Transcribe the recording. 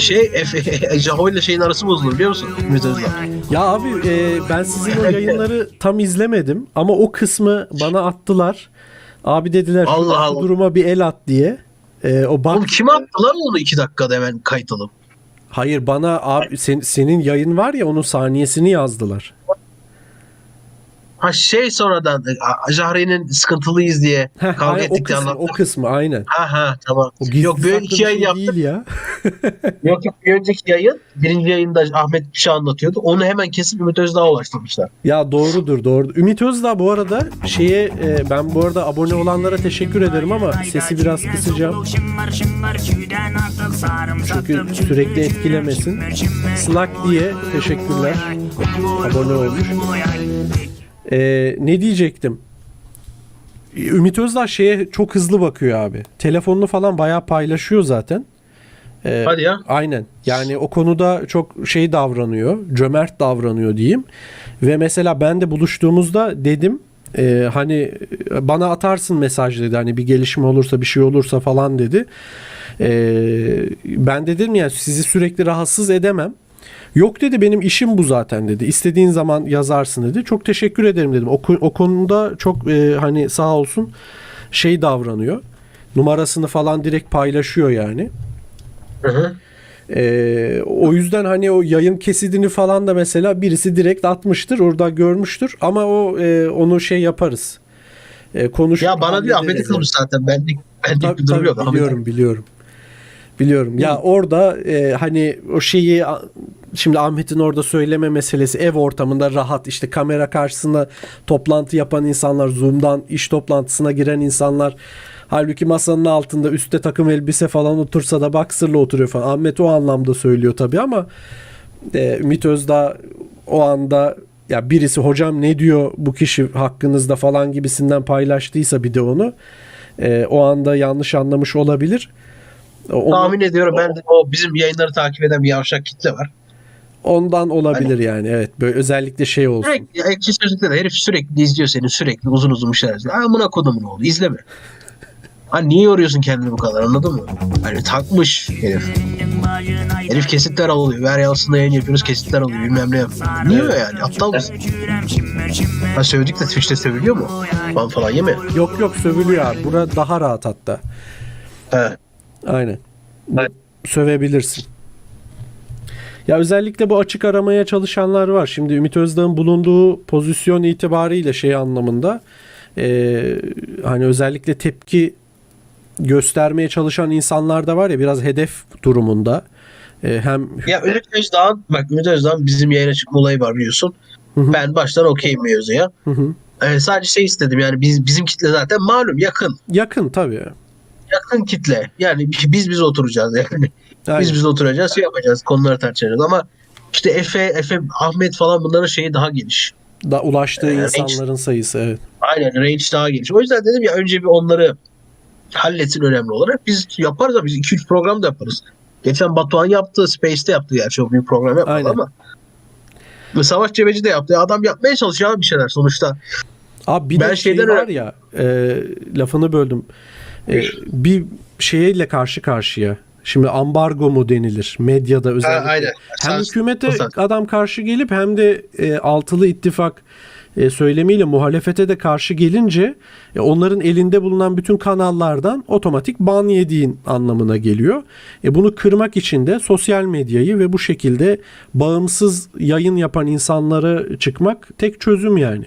Şey Efe, Jaho ile şeyin arası bozulur biliyor musun? Ümit Özdağ. Ya abi e, ben sizin o yayınları tam izlemedim ama o kısmı bana attılar. Abi dediler Allah "Şu Allah. duruma bir el at diye. E, o bak Oğlum kime attı lan onu iki dakikada hemen kayıt alıp? hayır bana abi sen- senin yayın var ya onun saniyesini yazdılar. Ha şey sonradan Jahre'nin sıkıntılıyız diye Heh, kavga aynen, o ettik diye kısmı, o kısmı aynen. Ha ha tamam. O Yok bir yayın şey yaptık. değil ya. Yok yok bir önceki yayın birinci yayında Ahmet bir şey anlatıyordu. Onu hemen kesip Ümit Özdağ'a ulaştırmışlar. Ya doğrudur doğru. Ümit Özdağ bu arada şeye e, ben bu arada abone olanlara teşekkür ederim ama sesi biraz kısacağım. Çünkü sürekli etkilemesin. Slack diye teşekkürler. Abone olmuş. E, ne diyecektim? Ümit Özdağ şeye çok hızlı bakıyor abi. Telefonunu falan bayağı paylaşıyor zaten. E, Hadi ya. Aynen. Yani o konuda çok şey davranıyor. Cömert davranıyor diyeyim. Ve mesela ben de buluştuğumuzda dedim e, hani bana atarsın mesaj dedi. Hani bir gelişme olursa bir şey olursa falan dedi. E, ben de dedim ya sizi sürekli rahatsız edemem. Yok dedi benim işim bu zaten dedi. İstediğin zaman yazarsın dedi. Çok teşekkür ederim dedim. O, o konuda çok e, hani sağ olsun şey davranıyor. Numarasını falan direkt paylaşıyor yani. Hı hı. Ee, o yüzden hani o yayın kesidini falan da mesela birisi direkt atmıştır orada görmüştür ama o e, onu şey yaparız. E, konuş. Ya bana hallederiz Ahmet'i kılmış zaten. Benlik, benlik Tabii, bir durum tabii, yok. Ahmet- biliyorum biliyorum. Ya orada e, hani o şeyi şimdi Ahmet'in orada söyleme meselesi ev ortamında rahat işte kamera karşısında toplantı yapan insanlar Zoom'dan iş toplantısına giren insanlar halbuki masanın altında üstte takım elbise falan otursa da boxer'la oturuyor falan. Ahmet o anlamda söylüyor tabii ama e, Ümit Özdağ o anda ya birisi hocam ne diyor bu kişi hakkınızda falan gibisinden paylaştıysa bir de onu e, o anda yanlış anlamış olabilir. Onu- Tahmin ediyorum ben de o bizim yayınları takip eden bir yavşak kitle var. ondan olabilir yani evet böyle özellikle şey olsun. Sürekli ekşi sözlükte de herif sürekli izliyor seni sürekli uzun uzun bir şeyler izliyor. Amına kodumun oğlu izleme. Ha niye yoruyorsun kendini bu kadar anladın mı? Hani takmış herif. Herif kesitler alıyor. Ver yansında yayın yapıyoruz kesitler alıyor bilmem ne yapıyor. Niye Evet. yani aptal mısın? Ha sövdük de Twitch'te sövülüyor mu? Ban falan yeme. Yok yok sövülüyor abi. Bura daha rahat hatta. He. Aynen. Evet. Sövebilirsin. Ya özellikle bu açık aramaya çalışanlar var. Şimdi Ümit Özdağ'ın bulunduğu pozisyon itibariyle şey anlamında e, hani özellikle tepki göstermeye çalışan insanlar da var ya biraz hedef durumunda. E, hem Ya Ümit Özdağ'ın bak Ümit Özdağ'ın bizim yayına çıkma olayı var biliyorsun. Hı hı. Ben baştan okeyim mevzuya. Hı hı. Ee, sadece şey istedim yani biz bizim kitle zaten malum yakın. yakın tabii. Yakın kitle. Yani biz biz oturacağız yani. Aynen. Biz biz oturacağız, şey yapacağız, konuları tartışacağız ama işte Efe, Efe, Ahmet falan bunların şeyi daha geniş. da ulaştığı Ee, insanların sayısı evet. Aynen range daha geniş. O yüzden dedim ya önce bir onları halletsin önemli olarak. Biz yaparız da biz 2-3 program da yaparız. Geçen Batuhan yaptı, Space'te yaptı gerçi o bir program yapmadı Aynen. ama. Savaş Cebeci de yaptı. Adam yapmaya çalışıyor abi bir şeyler sonuçta. Abi bir Ben de şey var ya e, lafını böldüm. E, bir şeyle karşı karşıya. Şimdi ambargo mu denilir medyada özellikle. aynen. Hem hükümete adam karşı gelip hem de e, altılı ittifak e, söylemiyle muhalefete de karşı gelince e, onların elinde bulunan bütün kanallardan otomatik ban yediğin anlamına geliyor. E, bunu kırmak için de sosyal medyayı ve bu şekilde bağımsız yayın yapan insanlara çıkmak tek çözüm yani.